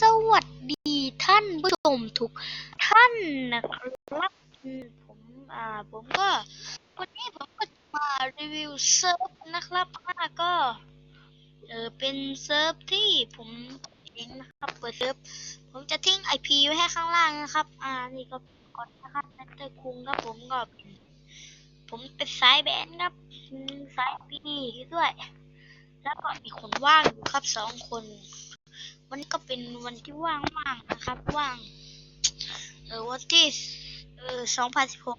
สวัสดีท่านผู้ชมทุกท่านนะครับ ผมอ่าผมก็วันนี้ผมก็มารีวิวเซิร์ฟนะครับอ่าก็เออเป็นเซิร์ฟที่ผมเองนะครับเปิดเซิร์ฟผมจะทิ้ง IP ไว้ให้ข้างล่างนะครับ อ่านี่ก็กดนะครับนัตเตอร์คุงครับผมก็ผมเป็นสายแบนครับสายปีด้วย แล้วก็มีคนว่างอยู่ครับสองคน วันนี้ก็เป็นวันที่ว่างๆากนะครับ ว่าง เออวันที่เออสองพันสิบหก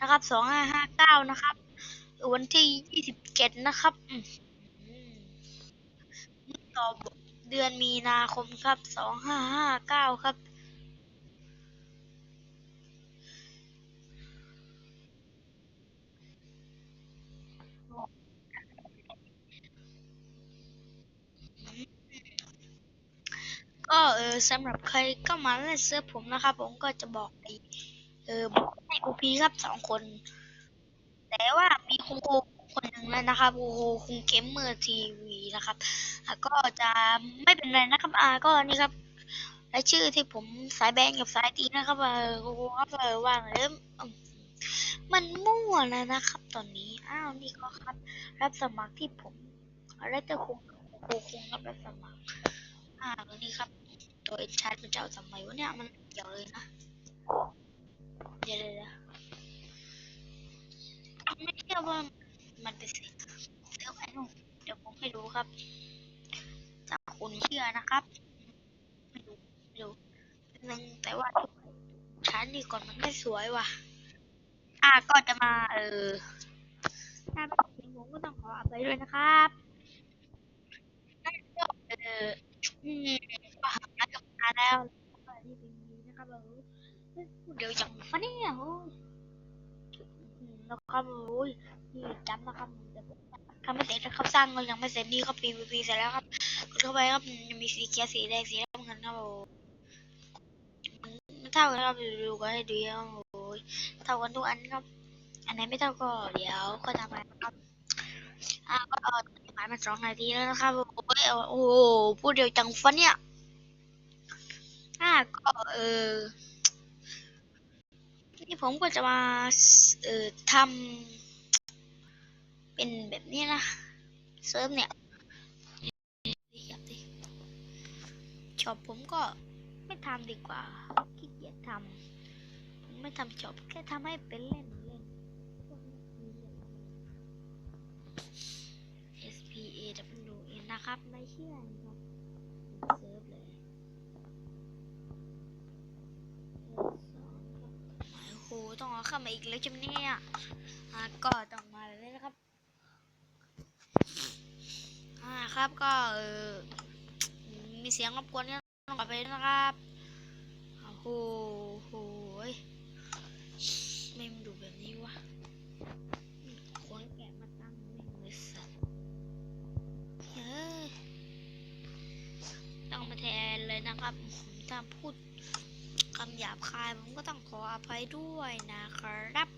นะครับสองห้าห้าเก้านะครับเออวันที่ยี่สิบเจ็ดนะครับอืมต่อเดือนมีนาคมครับสองห้าห้าเก้าครับ ก็เออสำหรับใครก็มาเล่นเซิร์ฟผมนะครับ ผมก็จะบอกไอเออบอกให้โอพีครับสองคน แต่ว่ามีคุณครูคนหนึ่งแล้วนะครับครูคุงเกมเมอร์ทีวีนะครับก็จะไม่เป็นไรนะครับอ่าก็นี่ครับรายชื่อที่ผมสายแบนกับสายตีนะครับเออครูครับเออว่างเริ่มมันมั่วแล้วนะครับ ตอนนี้อ้าวนี่ก็ครับ รับสมัครที่ผมอะไรแต่คุงครูคุงรับสมัครอ่าวันนี้ครับ ตัวเอ็นชาร์ดมันจะเอาทำไมวะเนี่ยมันเกี่ยวเลยนะเดี๋ยวเดี๋ยวเดี๋ยวไม่เชื่อว่ามันเป็นสิเดี๋ยวไอ้นุ่มเดี๋ยวผมให้ดูครับถ้าคุณเชื่อนะครับไม่รู้ไม่รู้นึงแต่ว่าชาร์ดนี่ก่อนมันไม่สวยว่ะ อ่าก็จะมาเออถ้าเป็นเสียงผมก็ต้องขออภัยด้วยนะครับนั่นก็เอออื มาแล้วนี่เป็นนี้นะครับเราเดี๋ยวจังฟะเนี่ยโอ้ยอืมแล้วครับโอ้ยนี่จำนะครับเดี๋ยวผมทำไม่เสร็จนะครับสร้างก็ยังไม่เสร็จนี่ครับ PVP เสร็จแล้วครับกดเข้าไปครับมีสีเขียวสีแดงสีน้ำเงินครับโอ้มันไม่เท่ากันครับดูก็ให้ดูครับโอ้ยเท่ากันทุกอันครับ อันไหนไม่เท่าก็เดี๋ยวก็ทำไปนะครับอ่าก็เออหมายมาสองนาทีแล้วนะครับโอ้ยโอ้โหพูดเดียวจังฟะเนี่ย อ่าก็เออนี่ผมก็จะมาเอ่อทำเป็นแบบนี้นะเซิร์ฟเนี่ยยับดิช็อปผมก็ไม่ทำดีกว่าขี้เกียจทำผมไม่ทำช็อปแค่ทำให้เป็นเล่นเล่น S P A W N นะครับไม่เชื่อนะครับเซิร์ฟเลย โอ้โห ต้อง เข้ามาอีกแล้วใช่ไหมเนี่ยก็ต้องมาเลยนะครับอ่าครับก็เออมีเสียงรบกวนก็ต้องกลับไปนะครับโอ้โหโหยไม่มดูแบบนี้วะคนแกะมาตั้งแม่เลยสัตว์เฮ้ยต้องมาแทนเลยนะครับถ้าพูด คำหยาบคายผมก็ต้องขออภัยด้วยนะครับ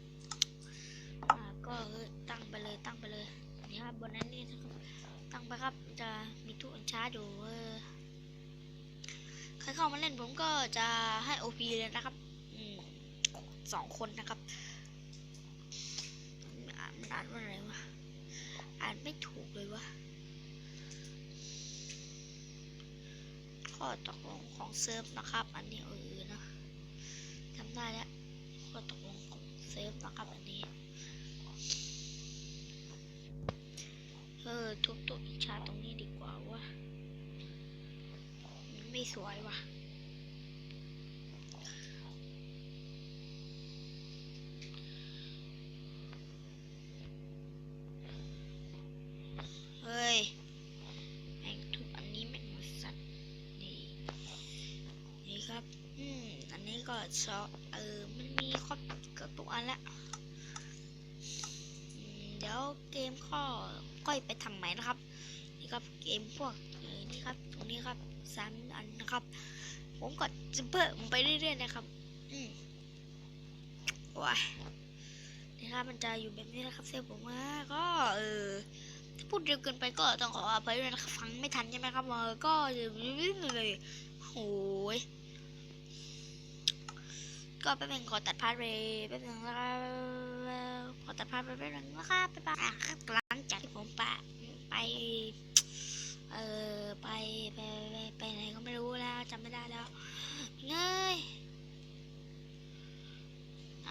ก็ตั้งไปเลยตั้งไปเลยนี่ครับบนนั้นนี่นะครับตั้งไปครับจะมีทุกอันชาร์จอยู่ใครเข้ามาเล่นผมก็จะให้ OP เลยนะครับอสองคนนะครับอ่านอ่านว่าอะไรวะอ่านไม่ถูกเลยวะข้อตกลงของเซิร์ฟนะครับ อันนี้เอ ได้แล้วก็ตกลงของเซฟนะครับอันนี้เออทุบตัวอิชาตรงนี้ดีกว่าวะมันไม่สวยว่ะเฮ้ยแม่งทุบอันนี้แม่งหมสัตว์นี่นี่ครับ อืม อันนี้ก็ชอเออมันมี ครบเกือบทุกอันละเดี๋ยวเกมข้อก้อยไปทำใหม่นะครับ นี่ครับเกมพวกนี่ครับ ตรงนี้ครับสามอันนะครับ ผมก็จะเพิ่มไปเรื่อยๆนะครับ อืมว้านี่ครับมันจะอยู่แบบนี้นะครับเซลผมว่าก็เออถ้าพูดเร็วเกินไปก็ต้องขออภัยด้วยนะครับฟังไม่ทันใช่ไหมครับเออก็เลยโหโอ้ย ก็แป๊บนึงขอตัดพาร์ทไปแป๊บนึงนะครับขอตัดพาร์ทไปแป๊บนึงนะครับไปอะครับหลังจากที่ผมปะไปเออไปไปไปไหนก็ไม่รู้แล้วจำไม่ได้แล้วเงย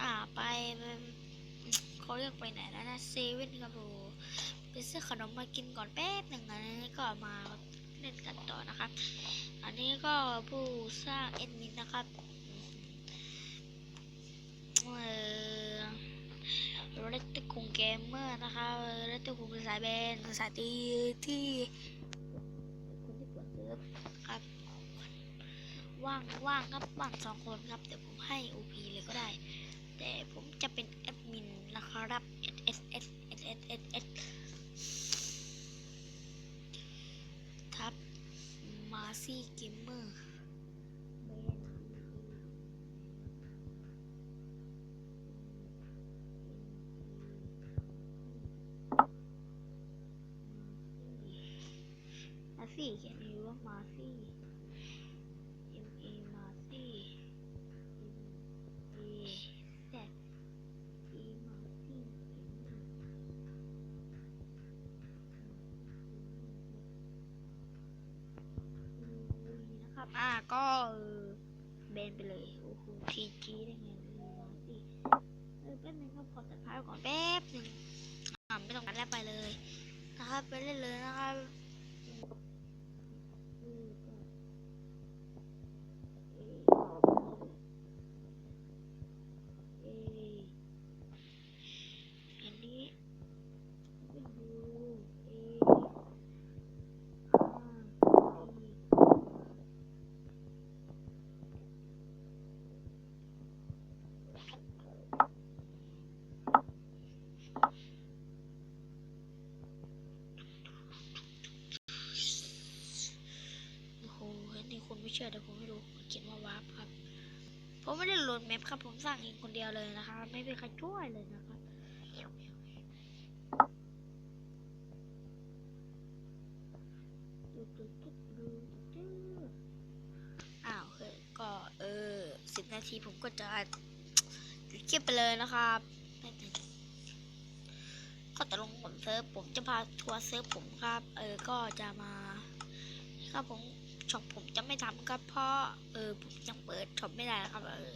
อ่าไปเขาเรียกไปไหนแล้วนะเซเว่นครับผมไปซื้อขนมมากินก่อนแป๊บหนึ่งอันนี้ก็มาเล่นกันต่อนะครับ อันนี้ก็ผู้สร้างเอ็ดมินนะครับเออเรตติคุงเกมเมอร์นะคะเรตติคุงเป็นสายแบนสายตีที่คนที่เปิดเซิร์ฟครับ ว่างว่างครับว่างสองคนครับเดี๋ยวผมให้ OP เลยก็ได้ แต่ผมจะเป็นแอดมินนะครับ S S S S S S S ทับมาซี่เกม เมอร์มาซี่เขียนองว่ามาซี่ M A มาซี่ M A Z E มาซี่นะครับ อ่าก็เออบนไปเลยโอ้โหทีจีได้ไงมาซี่เออแป๊บนึงครับขอตัดพาร์ทก่อนแป๊บนึงอ่าไม่ต้องกันแล้วไปเลยนะครับไปเล่นเลยนะครับอืมก็ เออันนี้เป็นดูเออาอีโอ้โหอันนี้คุณไม่เชื่อเดี๋ยวผมให้ดูมันเขียนว่าวาร์ปครับ ผม ไม่ได้โหลดแมปครับ ผมสร้างเองคนเดียวเลยนะคะ ไม่มีใครช่วยเลยนะครับอ้าวเฮ้ยก็เออสิบนาทีผมก็จะจุดคลิปไปเลยนะครับก็ตกลงผมเซิร์ฟผมจะพาทัวร์เซิร์ฟผมครับ เออก็จะมาครับผม ช็อปผมจะไม่ทำครับเพราะเออผมยังเปิดช็อปไม่ได้นะครับเออ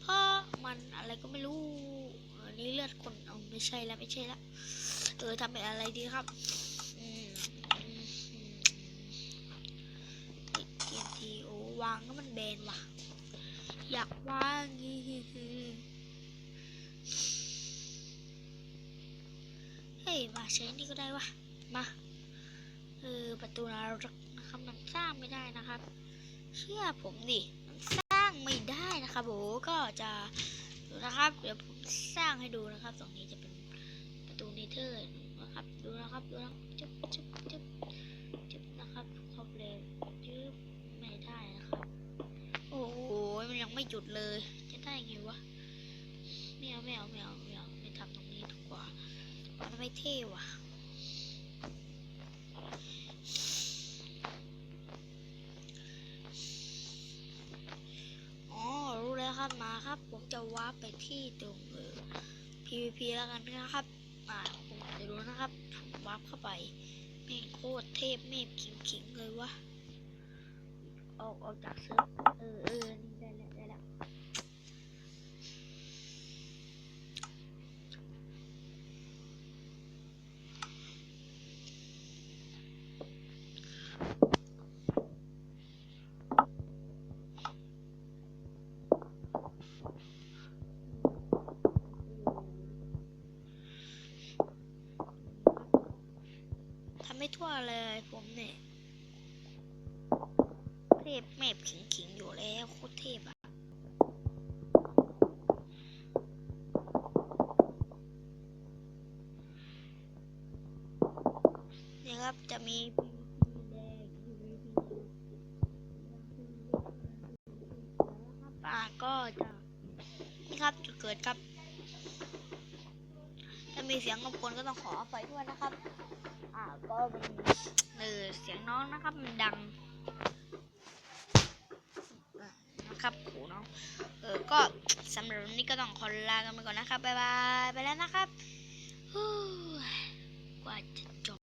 เพราะมันอะไรก็ไม่รู้อันนี้เลือดคนเอาไม่ใช่แล้วไม่ใช่แล้วเออทำเป็นอะไรดีครับอืมอืมทียนทีโอวางก็มันแบนว่ะ อยากวางงี้เฮ้ยมาใช้นี่ก็ได้วะมาเออประตูนรก นะครับ มันสร้างไม่ได้นะครับ เชื่อผมดิมันสร้างไม่ได้นะครับโอ้ก็จะดูนะครับ เดี๋ยวผมสร้างให้ดูนะครับตรงนี้จะเป็นประตูเนเธอร์นะครับ ดูนะครับดูนะครับจุ๊บจุ๊บจุ๊บจุ๊บนะครับครบเลยจุ๊บไม่ได้นะครับ โอ้โหมันยังไม่หยุดเลย จะได้ไงวะไม่เอาไม่เอาไม่เอาไม่เอาไม่ทำตรงนี้ดีกว่ามันไม่เท่ว่ะ อ๋อ รู้แล้วครับมาครับ ผมจะวาร์ปไป ที่ตรงเออ PVP แล้วกันนะครับอ่าผมจะรู้นะครับผมวาร์ปเข้าไปแม่งโคตรเทพเมพขิงๆเลยวะออกออกจากเซิร์ฟเออเออนี่ได้แล้ว ไม่ทั่วเลยผมเนี่ยเทพเมฆขิงๆอยู่แล้วโคตรเทพอะนี่ครับจะมี PVP แดง PVP อ่าก็จะนี่ครับจุดเกิดครับ ถ้ามีเสียงรบกวนก็ต้องขออภัยด้วยนะครับ่ะก็มันเออเสียงน้องนะครับมันดังนะครับขู่น้องเออก็สำหรับวันนี้ก็ต้องขอลากันไปก่อนนะครับบ๊ายบายไปแล้วนะครับกว่าจะจบ